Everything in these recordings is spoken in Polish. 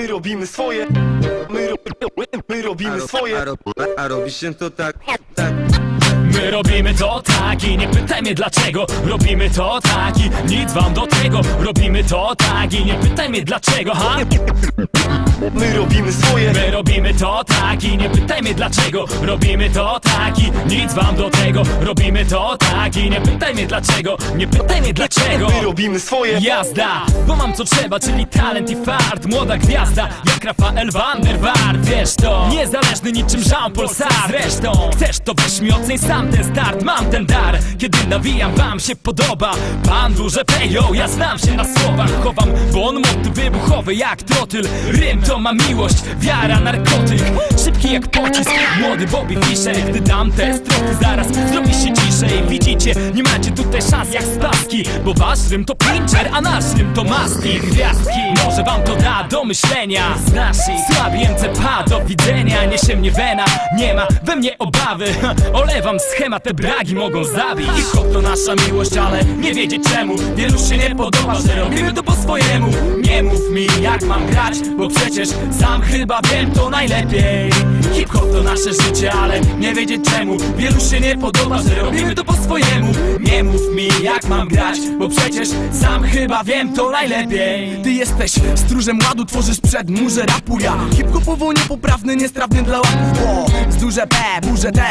My robimy swoje. My, ro, my robimy swoje. A, ro, a robi się to tak, tak My robimy to tak i nie pytaj mnie dlaczego. Robimy to tak i nic wam do tego. Robimy to tak i nie pytaj mnie dlaczego, ha? My robimy swoje. My robimy to tak i nie pytaj mnie dlaczego. Robimy to tak i nic wam do tego. Robimy to tak i nie pytaj mnie dlaczego. Nie pytaj mnie dlaczego. My robimy swoje. Jazda, bo mam co trzeba, czyli talent i fart. Młoda gwiazda, jak Rafael van der Vaart Wiesz to, niezależny niczym Jean-Paul Sartre. Zresztą, chcesz to weź mi oceń sam ten start Mam ten dar, kiedy nawijam wam się podoba. Pan duże pejo, ja znam się na słowach. Chowam bon mot wybuchowy jak trotyl. Rym to ma miłość, wiara, narkotyk. Szybki jak pocisk, młody Bobby Fischer Gdy dam te strofy, zaraz zrobi się ciszej. Widzicie, nie macie tutaj szans jak spaski Bo wasz rym to pincher, a nasz rym to maski. Gwiazdki, może wam to da do myślenia. Z naszych słabi MCP, do widzenia. Niesie mnie wena, nie ma we mnie obawy. Olewam schemat, te bragi mogą zabić. Hip-hop to nasza miłość, ale nie wiedzieć czemu. Wielu się nie podoba, że robimy to po swojemu. Nie mów mi jak mam grać, bo przecież sam chyba wiem to najlepiej. Hip-hop to nasze życie, ale nie wiedzieć czemu. Wielu się nie podoba, że robimy to po swojemu. Nie mów mi jak mam grać, bo przecież sam chyba wiem to najlepiej. Ty jesteś stróżem ładu, tworzysz przed murze rapu ja. Hip-hopowo niepoprawny, niestrawny dla łapów Bo z duże P, burze T,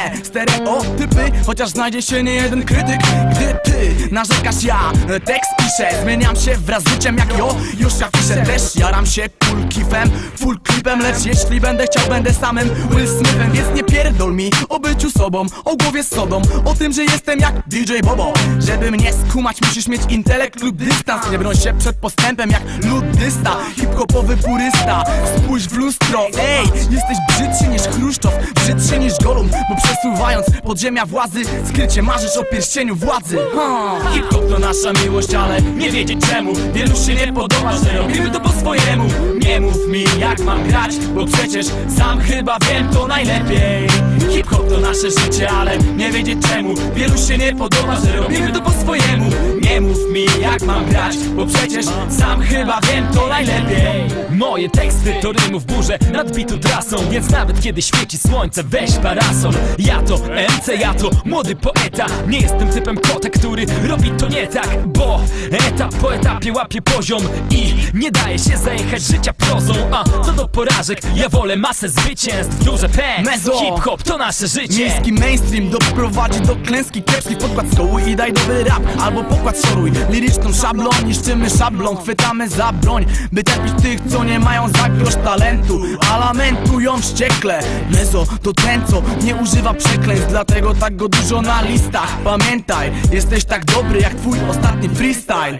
stereotypy Chociaż znajdzie się nie jeden krytyk. Gdy ty narzekasz, ja tekst piszę Zmieniam się wraz z życiem jak jo, już ja piszę Też jaram się cool kifem, full klipem Lecz jeśli będę chciał, będę samym Will Smithem. Więc nie pierdol mi o byciu sobą, o głowie z sodą O tym, że jestem jak DJ Bobo. Żeby mnie skumać, musisz mieć intelekt lub dystans. Nie broń się przed postępem jak ludysta Hip-hopowy purysta. Spójrz w lustro, ej Jesteś brzydszy niż Chruszczow Brzydszy niż Golum Bo przesuwając podziemia władzy Skrycie marzysz o pierścieniu władzy. Ha. Hip-hop to nasza miłość, ale nie wiedzieć czemu. Wielu się nie podoba, że robimy to po swojemu. Nie mów mi jak mam grać, bo przecież sam chyba wiem to najlepiej. Hip-hop to nasze życie, ale nie wiedzieć czemu. Wielu się nie podoba, że robimy to po swojemu. Nie mów mi jak mam grać, bo przecież sam chyba wiem to najlepiej Moje teksty to rymów burze nad bitu trasą Więc nawet kiedy świeci słońce weź parasol. Ja to MC, ja to młody poeta. Nie jestem typem kota, który robi to nie tak Bo etap po etapie łapie poziom I nie daje się zajechać życia prozą. A co do porażek, ja wolę masę zwycięstw. Duże P, hip-hop to nasze życie. Niski mainstream doprowadzi do klęski kiepski Podkład stołu i daj dobry rap Albo pokład szoruj. Liryczną szablon, niszczymy szablon Chwytamy za broń By tępić tych, co nie mają za grosz talentu A lamentują wściekle Mezo to ten, co nie używa przekleństw Dlatego tak go dużo na listach Pamiętaj, jesteś tak dobry jak twój ostatni freestyle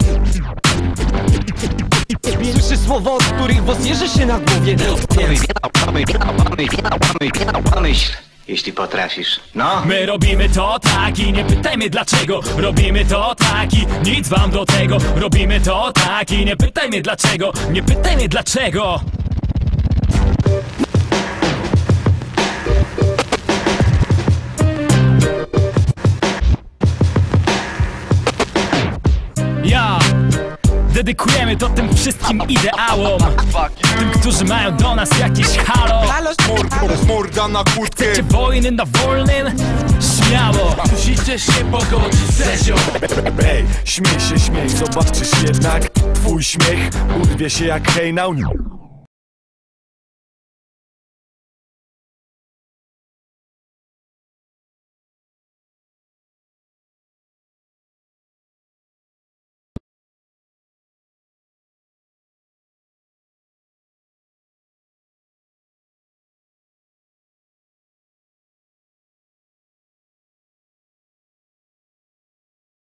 Słyszę słowa, od których włos jeży się na głowie pomyśl, jeśli potrafisz. No. My robimy to tak i nie pytajmy dlaczego Robimy to tak i nic wam do tego Robimy to tak i nie pytaj mnie dlaczego Nie pytaj mnie dlaczego Dedykujemy to tym wszystkim ideałom. Tym, którzy mają do nas jakieś halo. Morda na kurtkę. Chcecie wojny na wolnym? Śmiało. Musicie się pogodzić, Sezio Ej, śmiej się, śmiej, zobaczysz jednak Twój śmiech. Urwie się jak hejnał